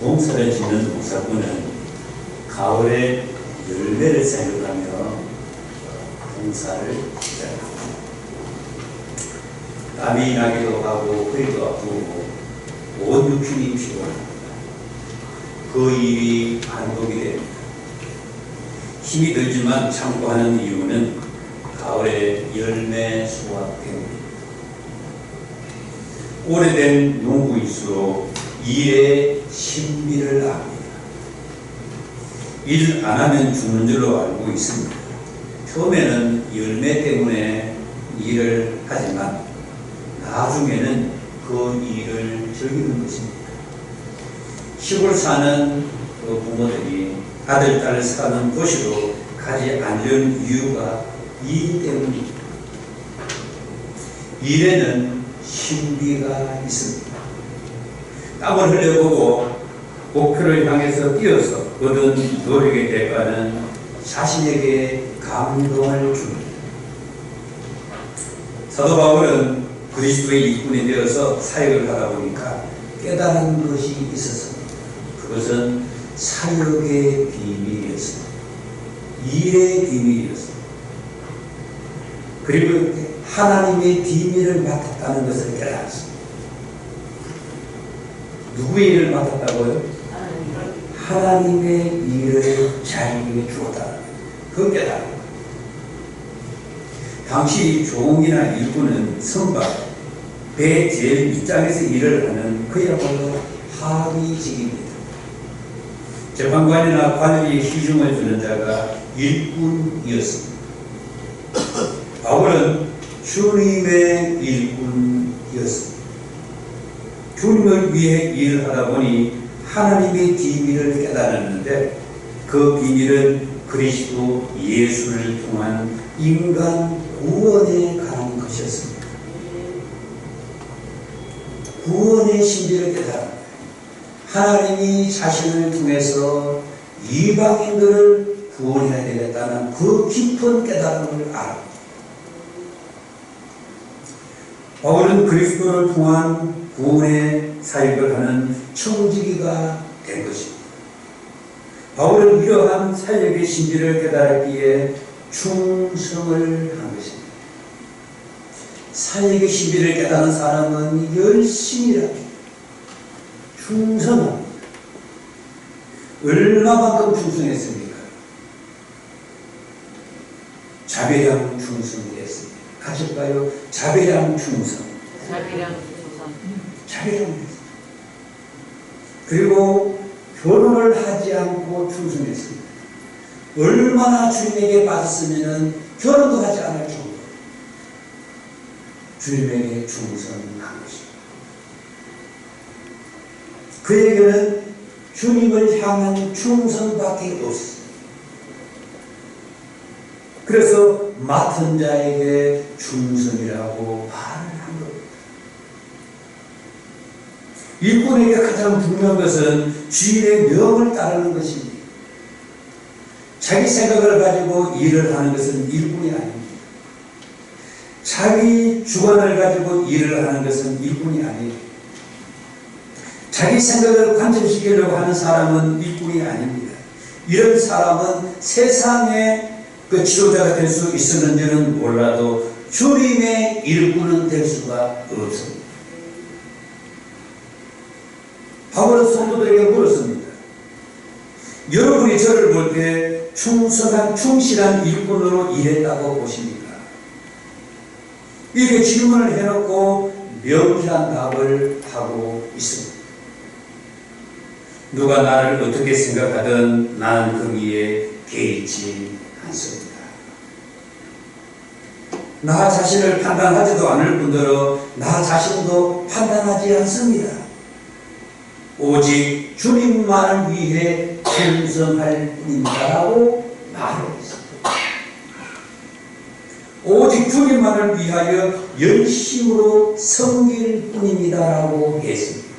농사를 짓는 농사꾼은 가을에 열매를 생각하며 농사를 시작합니다. 땀이 나기도 하고 허리도 아프고 온 육신이 피곤합니다. 그 일이 반복이 됩니다. 힘이 들지만 참고 하는 이유는 가을에 열매 수확 때문입니다. 오래된 농부일수록 일의 신비를 압니다. 일 안 하면 죽는 줄로 알고 있습니다. 처음에는 열매 때문에 일을 하지만 나중에는 그 일을 즐기는 것입니다. 시골 사는 그 부모들이 아들, 딸을 사는 도시로 가지 않는 이유가 이 때문입니다. 일에는 신비가 있습니다. 땀을 흘려보고 목표를 향해서 뛰어서 얻은 노력의 대가는 자신에게 감동을 줍니다. 사도 바울은 그리스도의 일꾼이 되어서 사역을 하다 보니까 깨달은 것이 있었습니다. 그것은 사역의 비밀이었습니다. 일의 비밀이었습니다. 그리고 하나님의 비밀을 맡았다는 것을 깨달았습니다. 누구의 일을 맡았다고요? 하나님의 일을 자기에게 주었다. 그 깨달음. 당시 종이나 일꾼은 선박, 배 제일 밑장에서 일을 하는 그야말로 하위직입니다. 재판관이나 관리에 시중을 주는 자가 일꾼이었습니다. 바울은 주님의 일꾼이었습니다. 주님을 위해 일을 하다 보니 하나님의 비밀을 깨달았는데 그 비밀은 그리스도 예수를 통한 인간 구원에 관한 것이었습니다. 구원의 신비를 깨달아 하나님이 자신을 통해서 이방인들을 구원해야 되겠다는 그 깊은 깨달음을 알아. 바울은 그리스도를 통한 구원의 사역을 하는 청지기가 된 것입니다. 바울은 이러한 사역의 신비를 깨달았기에 충성을 한 것입니다. 사역의 신비를 깨달은 사람은 일합니다. 충성합니다. 얼마만큼 충성했습니까? 자배량 충성했습니다. 봐요. 자배량 충성. 자비랑 충성. 그리고 결혼을 하지 않고 충성했습니다. 얼마나 주님에게 빠졌으면 결혼도 하지 않을 정도 주님에게 충성한 것입니다. 그에게는 주님을 향한 충성밖에 없습니다. 그래서 맡은 자에게 충성이라고 겁니다. 일꾼에게 가장 중요한 것은 주인의 명을 따르는 것입니다. 자기 생각을 가지고 일을 하는 것은 일꾼이 아닙니다. 자기 주관을 가지고 일을 하는 것은 일꾼이 아니에요. 자기 생각을 관철시키려고 하는 사람은 일꾼이 아닙니다. 이런 사람은 세상의 그 지도자가 될 수 있었는지는 몰라도 주님의 일꾼은 될 수가 없습니다. 바울은 성도들에게 물었습니다. 여러분이 저를 볼 때 충성한 충실한 일꾼으로 일했다고 보십니까? 이렇게 질문을 해놓고 명쾌한 답을 하고 있습니다. 누가 나를 어떻게 생각하든 나는 거기에 개의치 않습니다. 나 자신을 판단하지도 않을 뿐더러 나 자신도 판단하지 않습니다. 오직 주님만을 위해 충성할 뿐입니다라고 말하고 있습니다. 오직 주님만을 위하여 열심으로 섬길 뿐입니다라고 했습니다.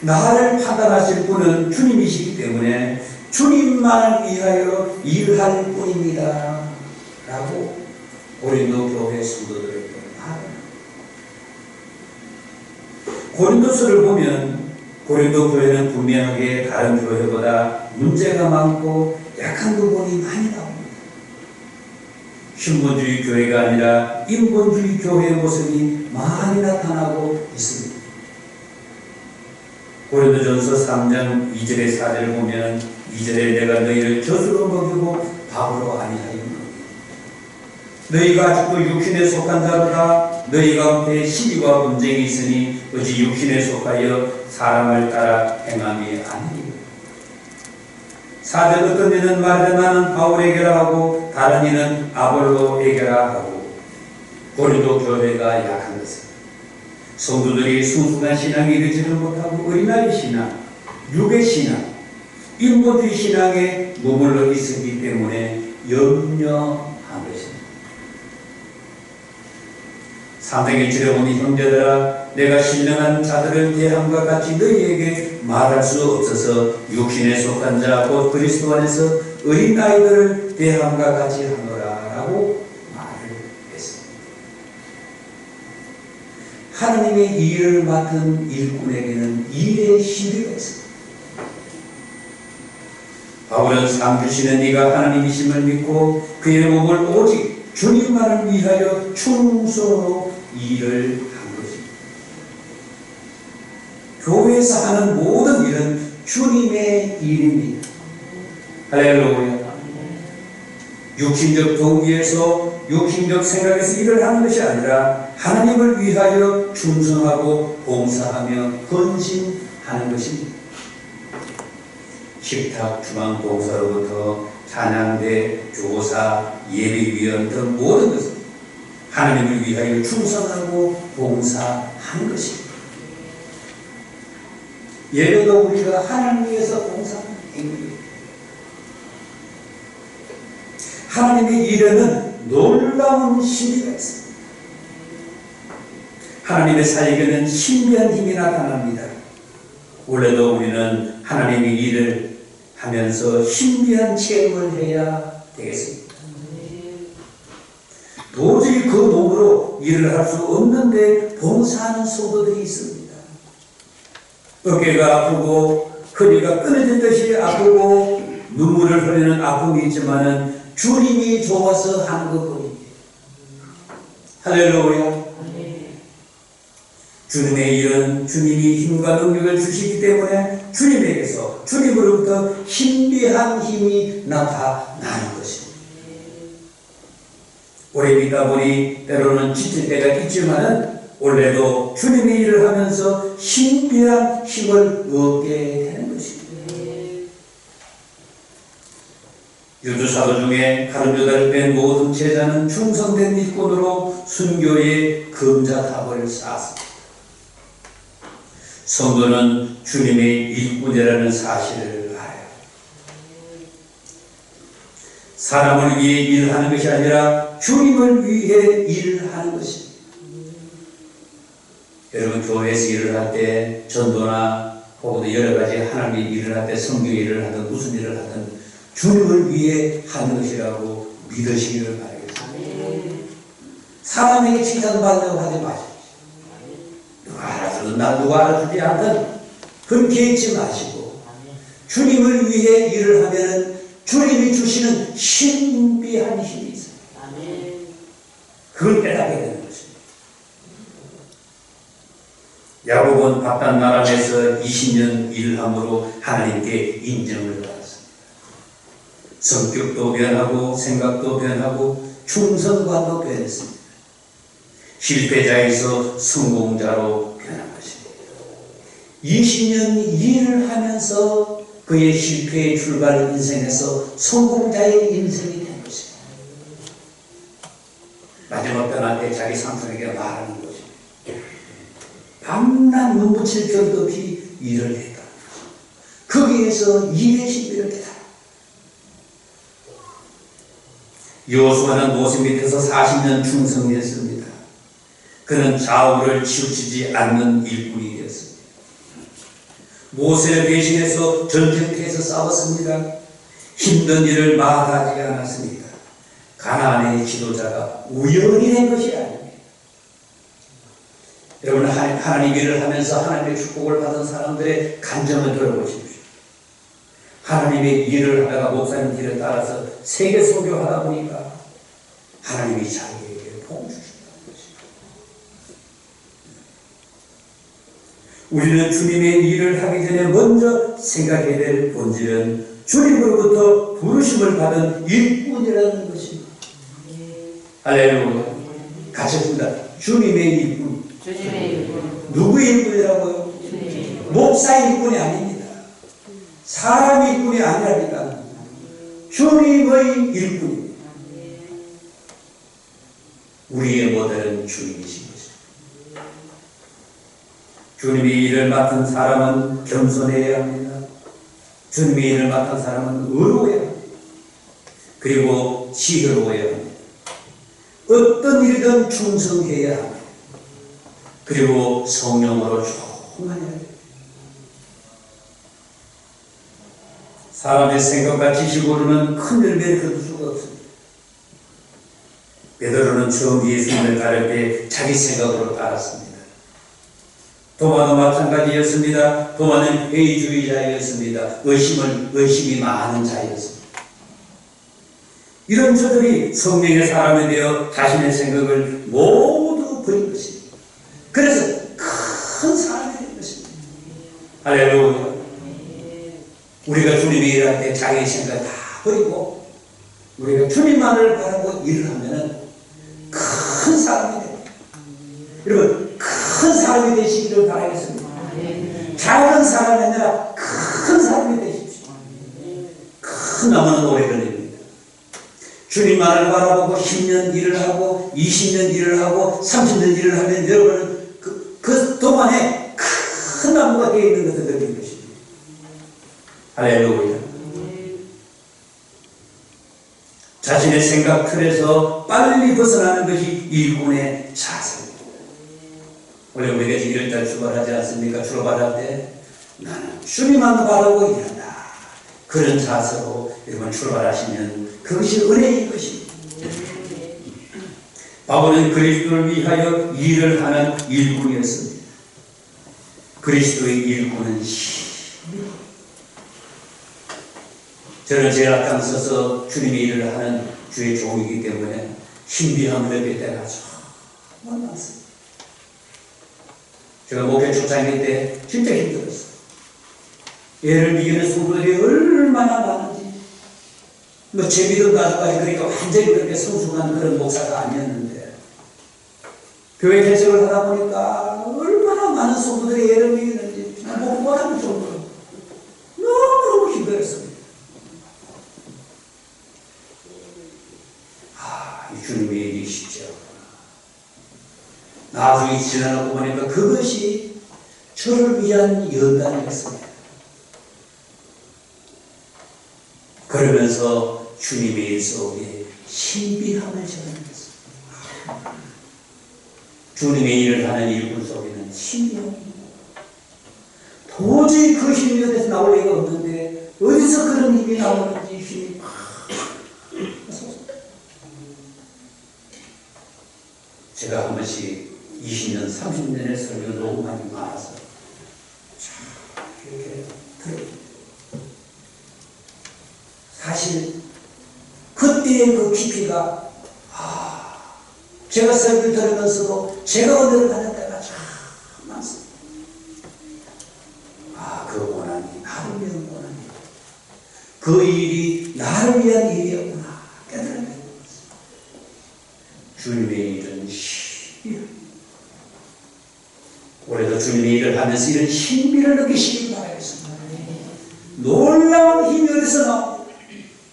나를 판단하실 분은 주님이시기 때문에 주님만을 위하여 일할 뿐입니다. 라고 고린도 교회 성도들에게 말합니다. 고린도서를 보면 고린도 교회는 분명하게 다른 교회보다 문제가 많고 약한 부분이 많이 나옵니다. 신분주의 교회가 아니라 인본주의 교회의 모습이 많이 나타나고 있습니다. 고린도전서 3장 2절의 4절을 보면 2절에 내가 너희를 젖으로 먹이고 밥으로 아니하였노니 너희가 아직도 육신에 속한 자로다 너희 가운데 시기와 분쟁이 있으니 어찌 육신에 속하여 사람을 따라 행함이 아니니. 사절 어떤 이는 마르나는 바울에게라 하고 다른 이는 아볼로에게라 하고 고린도 교회가 약한 것은 성도들이 순수한 신앙에 이르지를 못하고 어린아이 신앙, 육의 신앙, 인본주의 신앙에 머물러 있었기 때문에 염려한 것입니다. 줄에 보니 형제들아 내가 신령한 자들을 대함과 같이 너희에게 말할 수 없어서 육신에 속한 자 곧 그리스도 안에서 어린 아이들을 대함과 같이 하노라 라고 말을 했습니다. 하나님의 일을 맡은 일꾼에게는 일의 시비가 있습니다. 바울은 삼주시는 네가 하나님이심을 믿고 그의 몸을 오직 주님만을 위하여 충성으로 일을 한 것입니다. 교회에서 하는 모든 일은 주님의 일입니다. 할렐루야. 육신적 동기에서 육신적 생각에서 일을 하는 것이 아니라 하나님을 위하여 충성하고 봉사하며 헌신하는 것입니다. 식탁 주방 봉사로부터 찬양대, 조사, 예비위원 등 모든 것을 하나님을 위하여 충성하고 봉사하는 것입니다. 예배도 우리가 하나님 위해서 봉사하는 행위입니다. 하나님의 일에는 놀라운 신비가 있습니다. 하나님의 사역에는 신비한 힘이 나타납니다. 원래도 우리는 하나님의 일을 하면서 신비한 체험을 해야 되겠습니다. 도저히 그 몸으로 일을 할 수 없는데 봉사하는 소도들이 있습니다. 어깨가 아프고 허리가 끊어진 듯이 아프고 눈물을 흘리는 아픔이 있지만은 주님이 좋아서 하는 것뿐입니다. 할렐루야. 주님의 일은 주님이 힘과 능력을 주시기 때문에 주님에게서 주님으로부터 신비한 힘이 나타나는 것입니다. 오래 믿다 보니 때로는 지칠 때가 있지만은 원래도 주님의 일을 하면서 신비한 힘을 얻게 되는 것입니다. 유주사도 중에 가르교다를 뺀 모든 제자는 충성된 일꾼으로 순교의 금자탑을 쌓았습니다. 성도는 주님의 일꾼이라는 사실을 알아요. 사람을 위해 일하는 것이 아니라 주님을 위해 일하는 것입니다. 여러분 교회에서 일을 할 때 전도나 혹은 여러 가지 하나님의 일을 할 때 성교 일을 하든 무슨 일을 하든 주님을 위해 하는 것이라고 믿으시기를 바라겠습니다. 사람에게 칭찬받으려고 하지 마십시오. 누가 알아주든 나 누가 알아주지 않든 그렇게 있지 마시고 주님을 위해 일을 하면 주님이 주시는 신비한 힘이 있어요. 그걸 깨닫게 되는 것입니다. 야곱은 바단 나라에서 20년 일함으로 하나님께 인정을 받았습니다. 성격도 변하고 생각도 변하고 충성관도 변했습니다. 실패자에서 성공자로 변한 것입니다. 20년 일을 하면서 그의 실패의 출발 인생에서 성공자의 인생이 된 것입니다. 마지막 떠날 때 자기 삼촌에게 말하는 것입니다. 밤낮 눈 붙일 겨도 없이 일을 했다. 거기에서 일의 신비를 깨달아. 여호수아는 모세 밑에서 40년 충성했습니다. 그는 좌우를 치우치지 않는 일꾼이 되었습니다. 모세를 대신해서 전쟁터에서 싸웠습니다. 힘든 일을 마다하지 않았습니다. 가나안의 지도자가 우연히 된 것이 아닙니다. 여러분 하- 하나님 일을 하면서 하나님의 축복을 받은 사람들의 감정을 들어보십시오. 하나님의 일을 하다가 목사님 길을 따라서 세계 소교하다 보니까 하나님이 자기에게 복 주신다는 것입니다. 우리는 주님의 일을 하기 전에 먼저 생각해야 될 본질은 주님으로부터 부르심을 받은 일꾼이라는 것입니다. 할렐루야. 봅니다. 주님의 일꾼. 주님의 일꾼 누구의 일꾼이라고요? 주님 목사 일꾼이 아닙니다. 사람 일꾼이 아니라니까. 주님의 일꾼입니다. 우리의 모델은 주님이신 것입니다. 주님의 일을 맡은 사람은 겸손해야 합니다. 주님의 일을 맡은 사람은 의로워야 합니다. 그리고 지혜로워야 합니다. 어떤 일이든 충성해야 합니다. 그리고 성령으로 충만해야. 사람의 생각과 지식으로는 큰 열매를 거둘 수가 없습니다. 베드로는 처음 예수님을 가를 때 자기 생각으로 따랐습니다. 도마도 마찬가지였습니다. 도마는 회의주의자였습니다. 의심을, 의심이 많은 자였습니다. 이런 저들이 성령의 사람이 되어 자신의 생각을 모두 버린 것입니다. 그래서 큰 사람이 된 것입니다. 할렐루야. 우리가 주님의 일을 할때 자기 생각 다 버리고 우리가 주님만을 바라고 일을 하면은 큰 사람이 됩니다. 여러분 큰 사람이 되시기를 바라겠습니다. 작은 사람이 아니라 큰 사람이 되십시오. 큰 나무는 오래. 주님만을 바라보고 10년 일을 하고 20년 일을 하고 30년 일을 하면 여러분은 그, 그 동안에 큰 나무가 되어 있는 것을 느끼는 것입니다. 할렐루야. 자신의 생각 틀에서 빨리 벗어나는 것이 일꾼의 자세입니다. 원래 우리가 지금 1달 출발하지 않습니까? 출발할 때 나는 주님만 바라고 일한다. 그런 자세로 여러분 출발하시면 그것이 은혜인 것입니다. 바울은 그리스도를 위하여 일을 하는 일꾼이었습니다. 그리스도의 일꾼은. 저는 제 앞장서서 주님의 일을 하는 주의 종이기 때문에 신비함을 느낄 때가 정말 많습니다. 제가 목회 초창기 때 진짜 힘들었어요. 얘를 이기는 성도들이 얼마나 많은지. 뭐 재미도 가져가지 그러니까 완전히 그렇게 성숙한 그런 목사가 아니었는데 교회 개척을 하다 보니까 얼마나 많은 성도들이 얘를 이기는지 못 못할 정도로 너무너무 힘들었습니다. 아, 이 주님의 일이 쉽지 않구나. 나중에 지나고 보니까 그것이 저를 위한 연단이었습니다. 그러면서 주님의 일 속에 신비함을 적어냈습니다. 주님의 일을 하는 일꾼 속에는 신비함이 도저히 그 힘이 어디서 나올 리가 없는데 어디서 그런 힘이 나오는지 힘이 팍 제가 한 번씩 20년, 30년의 설교 너무 많이 많아서 참 이렇게 들어요. 사실 그때의 그 깊이가 아 제가 설교를 들으면서도 제가 은혜를 받을 때가 참 많습니다. 아 그 고난이 나를 위한 고난이고 그 일이 나를 위한 일이었구나 깨달아야. 주님의 일은 신비합니다. 올해도 주님의 일을 하면서 이런 신비를 느끼시기 바라겠습니다. 놀라운 힘이 어디서 나옵니까?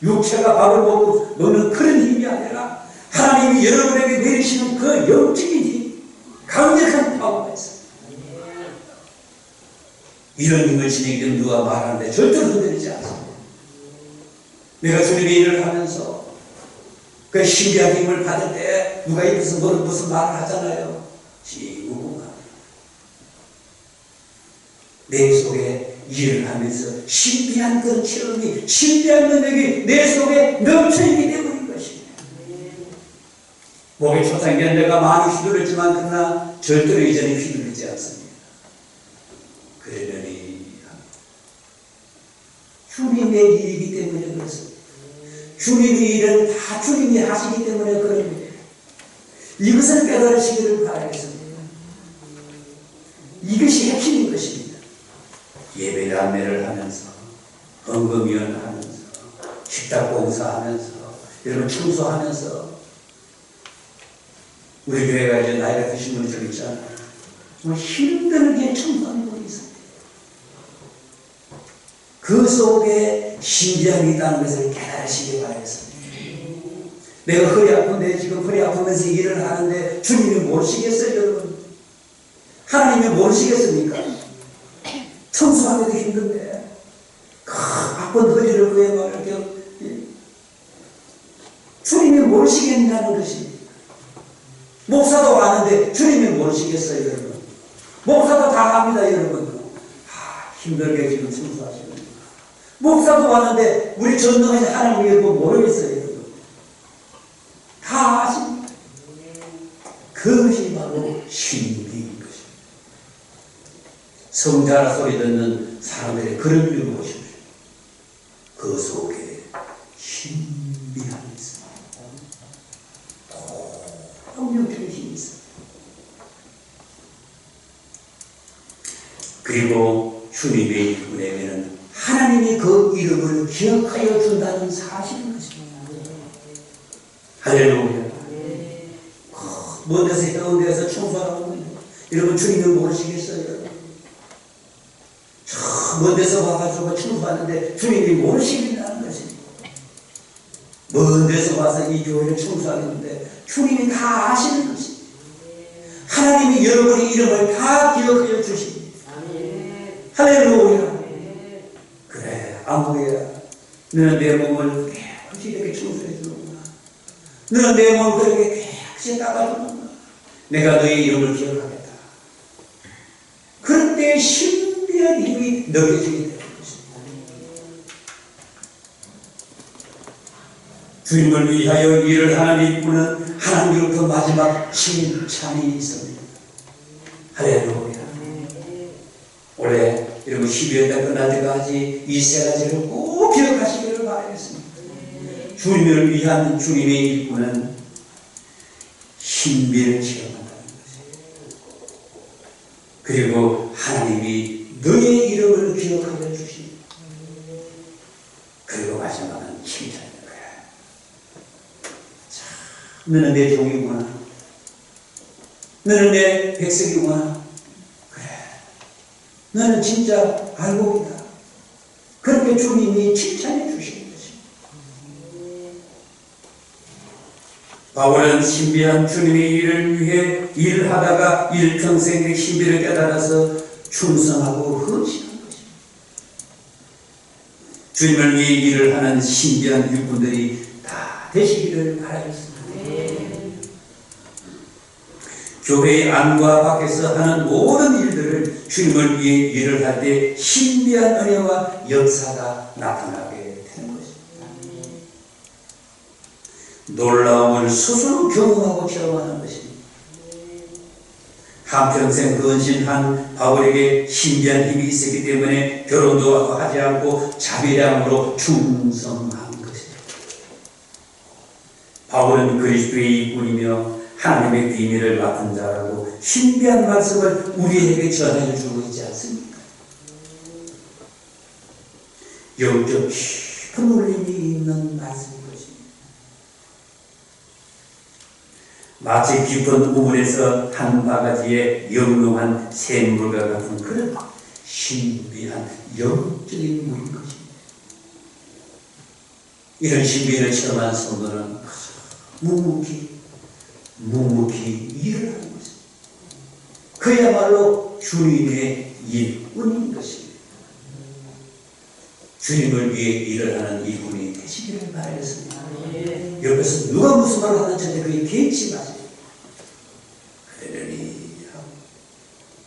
육체가 밥을 먹고 먹는 그런 힘이 아니라 하나님이 여러분에게 내리시는 그 영적인 힘, 강력한 파워가 있습니다. 이런 힘을 지니기 누가 말하는데 절대로 흔들리지 않습니다. 내가 주님의 일을 하면서 그 신비한 힘을 받을 때 누가 입에서 너는 무슨 말을 하잖아요. 지구가 내 속에 일을 하면서 신비한 그 체험이 신비한 능력이 내 속에 넘쳐있기 때문인 것입니다. 목에 초창기는 내가 많이 휘둘렀지만 그러나 절대로 이전에 휘둘리지 않습니다. 그러려니 주님의 일이기 때문에 그렇습니다. 주님의 일은 다 주님이 하시기 때문에 그럽니다. 이것을 깨달으시기를 바라겠습니다. 이것이 핵심인 것입니다. 예배 안내를 하면서 헌금위원 하면서 식탁 공사하면서 여러분 청소하면서 우리 교회가 이제 나이가 드신 분들 있잖아요. 정말 힘들게 청소하는 분이 있어요. 그 속에 신비함이 있다는 것을 깨달으시기 바라겠습니다. 내가 허리 아픈데 지금 허리 아프면서 일을 하는데 주님이 모르시겠어요, 여러분? 하나님이 모르시겠습니까? 청소하기도 힘든데 그 아픈 허리를 왜막 이렇게 주님이 모르시겠냐는 것입니다. 목사도 아는데 주님이 모르시겠어요, 여러분? 목사도 다 압니다, 여러분. 아, 힘들게 지금 청소하시는 목사도 왔는데 우리 전능하신 하나님이 여러분 모르겠어요, 여러분. 다 아십니다. 그것이 바로 것입니다. 성자라 소리 듣는 사람들의 그런 일을 보십시오. 그 속에 신비함이 있습니다. 폭력적인 힘이 있습니다. 그리고 주님의 이름에는 하나님이 그 이름을 기억하여 준다는 사실인 것입니다. 할렐루야. 먼 데서 해운대에서 청소하라고 여러분 주님을 모르시겠어요? 저먼 데서 와가지고 청소하는데 주님이 모르시겠다는 것입니다. 먼 데서 와서 이 교회를 청소하는데 주님이 다 아시는 것입니다. 하나님이 여러분의 이름을 다 기억하여 주십니다. 할렐루야. 그래, 아무야. 너는 내 몸을 깨끗이 이렇게 청소해 주는구나. 너는 내 몸을 그렇게 깨끗이 닦아주는구나. 내가 너의 이름을 기억하겠다. 때 신비한 힘이 느껴지게 되는 것입니다. 주님을 위하여 일을 하는 일꾼은 하나님으로부터 마지막 칭찬이 있습니다. 할렐루야. 올해 여러분 12월 달 끝날 때까지 이 세 가지를 꼭 기억하시기를 바라겠습니다. 주님을 위한 주님의 일꾼은 신비를 체험한다는 것이에요. 그리고 하나님이 너의 이름을 기억하여 주시 그리고 마지막은 칭찬인 거야. 자, 너는 내 종이구나. 너는 내 백성이구나. 그래. 너는 진짜 알곡이다. 그렇게 주님이 칭찬해 주시는 것입니다. 바울은 신비한 주님의 일을 위해 일을 하다가 일평생의 신비를 깨달아서 충성하고 헌신한 것입니다. 주님을 위해 일을 하는 신비한 육군들이 다 되시기를 바라겠습니다. 교회의 안과 밖에서 하는 모든 일들을 주님을 위해 일을 할 때 신비한 은혜와 역사가 나타나게 되는 것입니다. 놀라움을 스스로 경험하고 체험하는 것입니다. 한평생 근신한 바울에게 신비한 힘이 있었기 때문에 결혼도 하지 않고 자비량으로 충성한 것입니다. 바울은 그리스도의 일꾼이며 하나님의 비밀을 맡은 자라고 신비한 말씀을 우리에게 전해 주고 있지 않습니까? 영적 깊은 울림이 있는 말씀인 것입니다. 마치 깊은 우물에서 한 바가지의 영롱한 샘물과 같은 그런 신비한 영적인 물인 것입니다. 이런 신비를 체험한 성도는 묵묵히 묵묵히 일을 하는 것입니다. 그야말로 주님의 일꾼인 것입니다. 주님을 위해 일을 하는 일꾼이 되시기를 바라겠습니다. 옆에서 누가 무슨 말을 하는지 그게 개의치 마세요. 그러니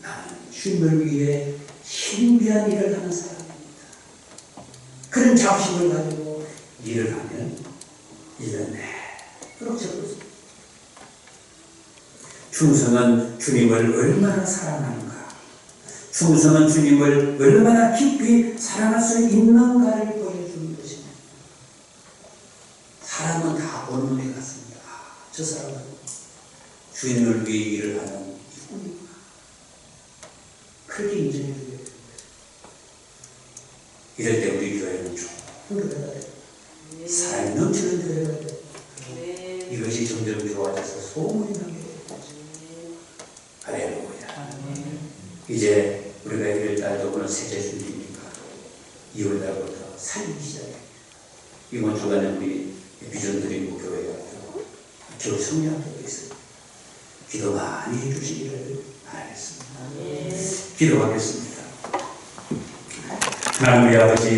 나는 주님을 위해 신비한 일을 하는 사람입니다. 그런 자부심을 가지고 일을 하면 일은 내 그렇게 충성은 주님을 얼마나 사랑하는가? 충성은 주님을 얼마나 깊이 사랑할 수 있는가를 보여주는 것입니다. 사람은 다 본능에 갔습니다. 아, 저 사람은 주인을 위해 일을 하는 이분이구나. 그렇게 인정해 주게 됩니다. 이럴 때 우리 교회는 좋은 돼. 사랑이 넘치는 데가 돼. 이것이 점점 좋아져서 소문이 나게 돼요. 할렐루야. 이제 우리가 1월달도 오늘 세제 준비니까 2월달부터 살기 시작해. 이번 주간에 우리 비전 드리고 교회가 저 성령되고 있어요. 기도 많이 해주시기를 바라겠습니다. 기도하겠습니다. 하나님 우리 아버지